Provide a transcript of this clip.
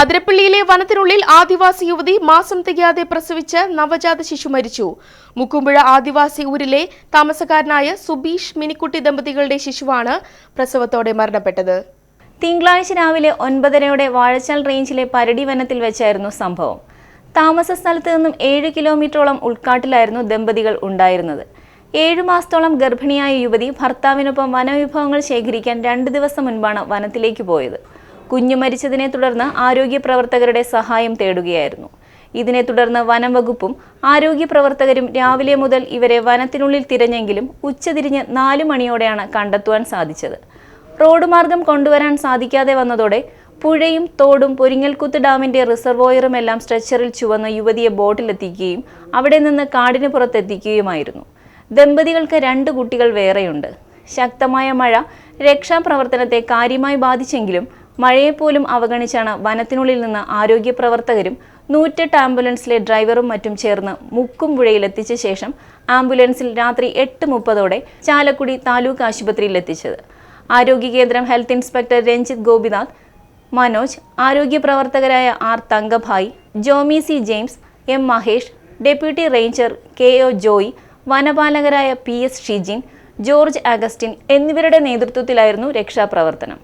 അതിരപ്പള്ളിയിലെ വനത്തിനുള്ളിൽ ആദിവാസി യുവതി മാസം തികയാതെ പ്രസവിച്ച് നവജാത ശിശു മരിച്ചു. മുക്കുമ്പുഴ ആദിവാസി ഊരിലെ താമസക്കാരനായ സുബീഷ് മിനിക്കുട്ടി ദമ്പതികളുടെ ശിശുവാണ് പ്രസവത്തോടെ മരണപ്പെട്ടത്. തിങ്കളാഴ്ച രാവിലെ ഒൻപതരയോടെ വാഴച്ചാൽ റേഞ്ചിലെ പരടി വനത്തിൽ വെച്ചായിരുന്നു സംഭവം. താമസ സ്ഥലത്ത് നിന്നും ഏഴ് കിലോമീറ്ററോളം ഉൾക്കാട്ടിലായിരുന്നു ദമ്പതികൾ ഉണ്ടായിരുന്നത്. ഏഴു മാസത്തോളം ഗർഭിണിയായ യുവതി ഭർത്താവിനൊപ്പം വനവിഭവങ്ങൾ ശേഖരിക്കാൻ രണ്ട് ദിവസം മുൻപാണ് വനത്തിലേക്ക് പോയത്. കുഞ്ഞു മരിച്ചതിനെ തുടർന്ന് ആരോഗ്യ പ്രവർത്തകരുടെ സഹായം തേടുകയായിരുന്നു. ഇതിനെ തുടർന്ന് വനം വകുപ്പും ആരോഗ്യ പ്രവർത്തകരും രാവിലെ മുതൽ ഇവരെ വനത്തിനുള്ളിൽ തിരഞ്ഞെങ്കിലും ഉച്ചതിരിഞ്ഞ് നാലു മണിയോടെയാണ് കണ്ടെത്തുവാൻ സാധിച്ചത്. റോഡ് മാർഗം കൊണ്ടുവരാൻ സാധിക്കാതെ വന്നതോടെ പുഴയും തോടും പൊരിങ്ങൽക്കുത്ത് ഡാമിന്റെ റിസർവോയറും എല്ലാം സ്ട്രെച്ചറിൽ ചുവന്ന് യുവതിയെ ബോട്ടിലെത്തിക്കുകയും അവിടെ നിന്ന് കാടിന് പുറത്തെത്തിക്കുകയുമായിരുന്നു. ദമ്പതികൾക്ക് രണ്ട് കുട്ടികൾ വേറെയുണ്ട്. ശക്തമായ മഴ രക്ഷാപ്രവർത്തനത്തെ കാര്യമായി ബാധിച്ചെങ്കിലും മഴയെപ്പോലും അവഗണിച്ചാണ് വനത്തിനുള്ളിൽ നിന്ന് ആരോഗ്യ പ്രവർത്തകരും നൂറ്റെട്ട് ആംബുലൻസിലെ ഡ്രൈവറും മറ്റും ചേർന്ന് മുക്കും പുഴയിലെത്തിച്ച ശേഷം ആംബുലൻസിൽ രാത്രി എട്ട് മുപ്പതോടെ ചാലക്കുടി താലൂക്ക് ആശുപത്രിയിൽ എത്തിച്ചത്. ആരോഗ്യ കേന്ദ്രം ഹെൽത്ത് ഇൻസ്പെക്ടർ രഞ്ജിത് ഗോപിനാഥ് മനോജ് ആരോഗ്യ പ്രവർത്തകരായ R Thankabhai Jomy C James M Mahesh deputy ranger K O Joy വനപാലകരായ P S Shijin George Augustine എന്നിവരുടെ നേതൃത്വത്തിലായിരുന്നു രക്ഷാപ്രവർത്തനം.